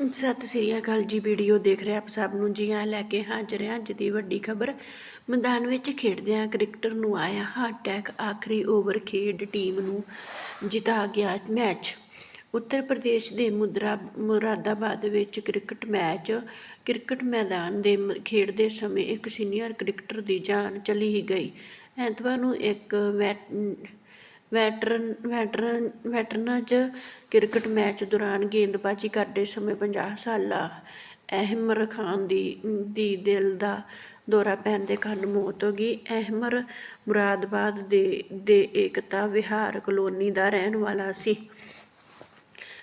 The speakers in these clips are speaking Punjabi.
ਸਤਿ ਸ੍ਰੀ ਅਕਾਲ ਜੀ, ਵੀਡੀਓ ਦੇਖ ਰਹੇ ਆਪ ਸਭ ਨੂੰ। ਜੀ ਆ ਲੈ ਕੇ ਹਾਜ਼ਰ ਹਾਂ ਅੱਜ ਦੀ ਵੱਡੀ ਖਬਰ। ਮੈਦਾਨ ਵਿੱਚ ਖੇਡਦਿਆਂ ਕ੍ਰਿਕਟਰ ਨੂੰ ਆਇਆ ਹਾਰਟ ਅਟੈਕ ਆਖਰੀ ਓਵਰ ਖੇਡ ਟੀਮ ਨੂੰ ਜਿਤਾ ਗਿਆ ਮੈਚ ਉੱਤਰ ਪ੍ਰਦੇਸ਼ ਦੇ ਮੁਦਰਾ, ਮੁਰਾਦਾਬਾਦ ਵਿੱਚ ਕ੍ਰਿਕਟ ਮੈਚ ਕ੍ਰਿਕਟ ਮੈਦਾਨ ਦੇ ਖੇਡਦੇ ਸਮੇਂ ਇੱਕ ਸੀਨੀਅਰ ਕ੍ਰਿਕਟਰ ਦੀ ਜਾਨ ਚਲੀ ਗਈ। ਐਤਵਾਰ ਨੂੰ ਇੱਕ vet veteran veteran veterans cricket match ਦੌਰਾਨ ਗੇਂਦਬਾਜ਼ੀ ਕਰਦੇ ਸਮੇਂ 50 ਸਾਲਾ ਅਹਿਮਰ ਖਾਨ ਦੀ ਦੀ ਦਿਲ ਦਾ ਦੌਰਾ ਪੈਣ ਦੇ ਕਾਰਨ ਮੌਤ ਹੋ ਗਈ। ਅਹਿਮਰ ਮੁਰਾਦਾਬਾਦ ਦੇ ਦੇ ਏਕਤਾ ਵਿਹਾਰ ਕਲੋਨੀ ਦਾ ਰਹਿਣ ਵਾਲਾ ਸੀ।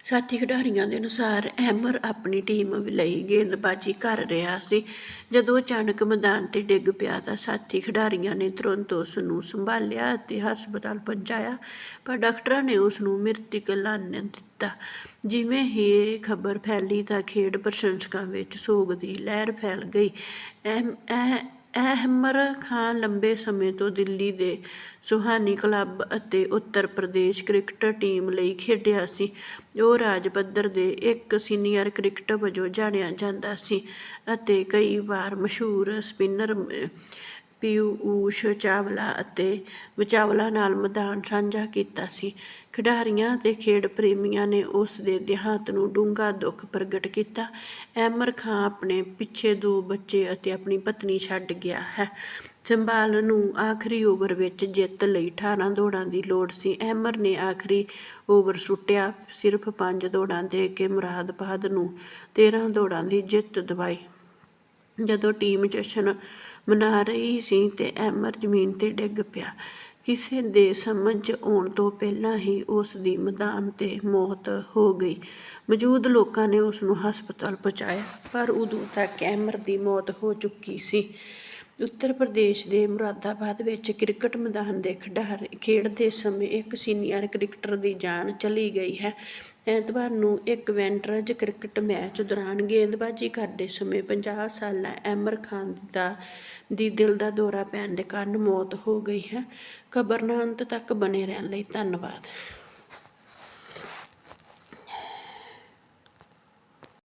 ਸਾਥੀ ਖਿਡਾਰੀਆਂ ਦੇ ਅਨੁਸਾਰ ਐਮਰ ਆਪਣੀ ਟੀਮ ਲਈ ਗੇਂਦਬਾਜ਼ੀ ਕਰ ਰਿਹਾ ਸੀ। ਜਦੋਂ ਅਚਾਨਕ ਮੈਦਾਨ ਤੇ ਡਿੱਗ ਪਿਆ ਤਾਂ ਸਾਥੀ ਖਿਡਾਰੀਆਂ ਨੇ ਤੁਰੰਤ ਉਸ ਨੂੰ ਸੰਭਾਲਿਆ ਅਤੇ ਹਸਪਤਾਲ ਪਹੁੰਚਾਇਆ, ਪਰ ਡਾਕਟਰਾਂ ਨੇ ਉਸ ਨੂੰ ਮ੍ਰਿਤਕ ਐਲਾਨ ਦਿੱਤਾ। ਜਿਵੇਂ ਹੀ ਇਹ ਖਬਰ ਫੈਲੀ ਤਾਂ ਖੇਡ ਪ੍ਰਸ਼ੰਸਕਾਂ ਵਿੱਚ ਸੋਗ ਦੀ ਲਹਿਰ ਫੈਲ ਗਈ। ਐਮ ਅਹਿ ਅਹਿਮਰ ਖਾਨ ਲੰਬੇ ਸਮੇਂ ਤੋਂ ਦਿੱਲੀ ਦੇ ਸੁਹਾਨੀ ਕਲੱਬ ਅਤੇ ਉੱਤਰ ਪ੍ਰਦੇਸ਼ ਕ੍ਰਿਕਟ ਟੀਮ ਲਈ ਖੇਡਿਆ ਸੀ। ਉਹ ਰਾਜ ਪੱਧਰ ਦੇ ਇੱਕ ਸੀਨੀਅਰ ਕ੍ਰਿਕਟਰ ਵਜੋਂ ਜਾਣਿਆ ਜਾਂਦਾ ਸੀ ਅਤੇ ਕਈ ਵਾਰ ਮਸ਼ਹੂਰ ਸਪਿਨਰ ਪਿਊਸ਼ ਚਾਵਲਾ ਅਤੇ ਚਾਵਲਾ ਨਾਲ ਮੈਦਾਨ ਸਾਂਝਾ ਕੀਤਾ ਸੀ। ਖਿਡਾਰੀਆਂ ਅਤੇ ਖੇਡ ਪ੍ਰੇਮੀਆਂ ਨੇ ਉਸ ਦੇ ਦੇਹਾਂਤ ਨੂੰ ਡੂੰਘਾ ਦੁੱਖ ਪ੍ਰਗਟ ਕੀਤਾ। ਐਮਰ ਖਾਨ ਆਪਣੇ ਪਿੱਛੇ ਦੋ ਬੱਚੇ ਅਤੇ ਆਪਣੀ ਪਤਨੀ ਛੱਡ ਗਿਆ ਹੈ। ਸੰਭਾਲ ਨੂੰ ਆਖਰੀ ਓਵਰ ਵਿੱਚ ਜਿੱਤ ਲਈ 18 ਦੌੜਾਂ ਦੀ ਲੋੜ ਸੀ। ਐਮਰ ਨੇ ਆਖਰੀ ਓਵਰ ਸੁੱਟਿਆ, ਸਿਰਫ 5 ਦੌੜਾਂ ਦੇ ਕੇ ਮੁਰਾਦ ਮੁਰਾਦਾਬਾਦ ਨੂੰ 13 ਦੌੜਾਂ ਦੀ ਜਿੱਤ ਦਿਵਾਈ। ਜਦੋਂ ਟੀਮ ਜਸ਼ਨ ਮਨਾ ਰਹੀ ਸੀ ਤੇ ਐਮਰ ਜ਼ਮੀਨ ਤੇ ਡਿੱਗ ਪਿਆ। ਕਿਸੇ ਦੇ ਸਮਝ ਆਉਣ ਤੋਂ ਪਹਿਲਾਂ ਹੀ ਉਸ ਦੀ ਮੈਦਾਨ ਤੇ ਮੌਤ ਹੋ ਗਈ। ਮੌਜੂਦ ਲੋਕਾਂ ਨੇ ਉਸ ਨੂੰ ਹਸਪਤਾਲ ਪਹੁੰਚਾਇਆ, ਪਰ ਉਦੋਂ ਤੱਕ ਐਮਰ ਦੀ ਮੌਤ ਹੋ ਚੁੱਕੀ ਸੀ। ਉੱਤਰ ਪ੍ਰਦੇਸ਼ ਦੇ ਮੁਰਾਦਾਬਾਦ ਵਿੱਚ ਕ੍ਰਿਕਟ ਮੈਦਾਨ ਦੇ ਖਿਡਾਰੀ ਖੇਡਦੇ ਸਮੇਂ ਇੱਕ ਸੀਨੀਅਰ ਕ੍ਰਿਕਟਰ ਦੀ ਜਾਨ ਚਲੀ ਗਈ ਹੈ। ਐਤਵਾਰ ਨੂੰ ਇੱਕ ਵੈਂਟਰਜ ਕ੍ਰਿਕਟ ਮੈਚ ਦੌਰਾਨ ਗੇਂਦਬਾਜ਼ੀ ਕਰਦੇ ਸਮੇਂ 50 ਸਾਲਾ ਐਮਰ ਖਾਨ ਦਾ ਦੀ ਦਿਲ ਦਾ ਦੌਰਾ ਪੈਣ ਦੇ ਕਾਰਨ ਮੌਤ ਹੋ ਗਈ ਹੈ। ਖਬਰ ਨਾਲ ਅੰਤ ਤੱਕ ਬਣੇ ਰਹਿਣ ਲਈ ਧੰਨਵਾਦ।